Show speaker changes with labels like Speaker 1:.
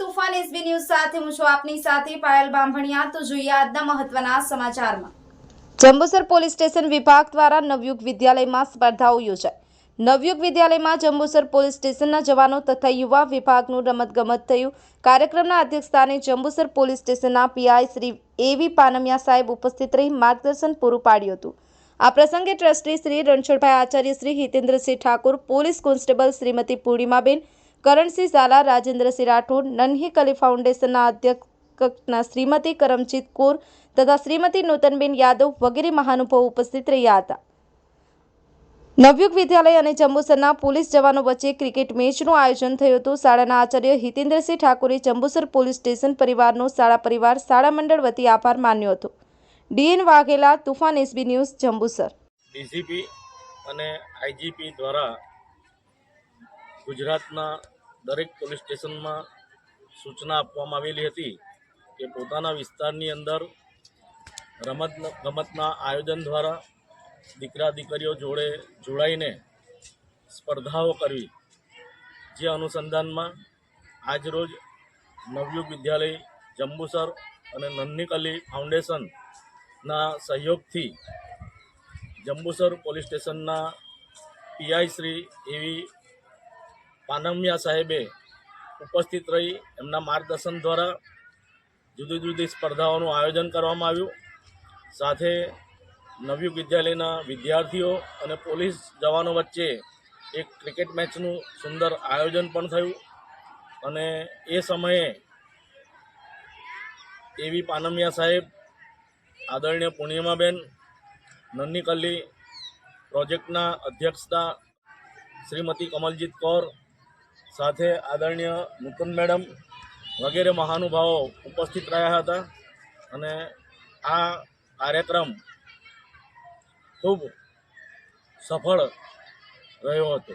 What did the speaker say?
Speaker 1: તુફાન SB news સાથે હું છું આપની સાથે પાયલ બાંભણિયા. તો જોઈએ આજના મહત્વના સમાચારમાં. જંબુસર પોલીસ સ્ટેશન વિભાગ દ્વારા નવયુગ વિદ્યાલયમાં સ્પર્ધાઓ યોજાઈ. નવયુગ વિદ્યાલયમાં જંબુસર પોલીસ સ્ટેશનના જવાનો તથા યુવા વિભાગનું રમતગમત થયું. કાર્યક્રમના અધ્યક્ષસ્થાને જંબુસર પોલીસ સ્ટેશનના પીઆઈ શ્રી એવી પાનમિયા સાહેબ ઉપસ્થિત રહી માર્ગદર્શન પૂરું પાડ્યું હતું. આ પ્રસંગે ટ્રસ્ટી શ્રી રણછોડભાઈ આચાર્ય શ્રી હિતેન્દ્રસિંહ ઠાકુર, પોલીસ કોન્સ્ટેબલ શ્રીમતી પૂર્ણિમાબેન કરણસિંહ ઝાલા, રાજેન્દ્રસિંહ રાઠોડ, નન્હી કલી ફાઉન્ડેશનના અધ્યક્ષના શ્રીમતી કરમજીત કૌર તથા શ્રીમતી નૂતનબેન યાદવ વગેરે મહાનુભાવો ઉપસ્થિત રહ્યા હતા. નવયુગ વિદ્યાલય અને જંબુસરના પોલીસ જવાનો વચ્ચે ક્રિકેટ મેચનું આયોજન થયું હતું. શાળાના આચાર્ય હિતેન્દ્રસિંહ ઠાકુરે જંબુસર પોલીસ સ્ટેશન પરિવારનો શાળા પરિવાર, શાળા મંડળ વતી આભાર માન્યો હતો. DN Vaghela, Toofan SB news, Jambusar.
Speaker 2: DCP અને આઈજીપી દ્વારા ગુજરાતના દરેક પોલીસ સ્ટેશનમાં સૂચના આપવામાં આવેલી હતી કે પોતાના વિસ્તારની અંદર રમત ગમતના આયોજન દ્વારા દીકરા દીકરીઓ જોડે જોડાઈને સ્પર્ધાઓ કરવી, જે અનુસંધાનમાં આજરોજ નવયુગ વિદ્યાલય, જંબુસર અને નન્નીકલી ફાઉન્ડેશનના સહયોગથી જંબુસર પોલીસ સ્ટેશનના PI Shri A V Panmiya સાહેબે ઉપસ્થિત રહી એમના માર્ગદર્શન દ્વારા જુદી જુદી સ્પર્ધાઓનું આયોજન કરવામાં આવ્યું. સાથે નવયુગ વિદ્યાલયના વિદ્યાર્થીઓ અને પોલીસ જવાનો વચ્ચે એક ક્રિકેટ મેચનું સુંદર આયોજન પણ થયું અને એ સમયે એવી પાનમિયા સાહેબ, આદરણીય પૂર્ણિમાબેન નન્નીકલ્લી પ્રોજેક્ટના અધ્યક્ષતા શ્રીમતી કમલજીત કૌર સાથે આદરણીય નૂતન મેડમ વગેરે મહાનુભાવો ઉપસ્થિત રહ્યા હતા અને આ કાર્યક્રમ ખૂબ સફળ રહ્યો હતો.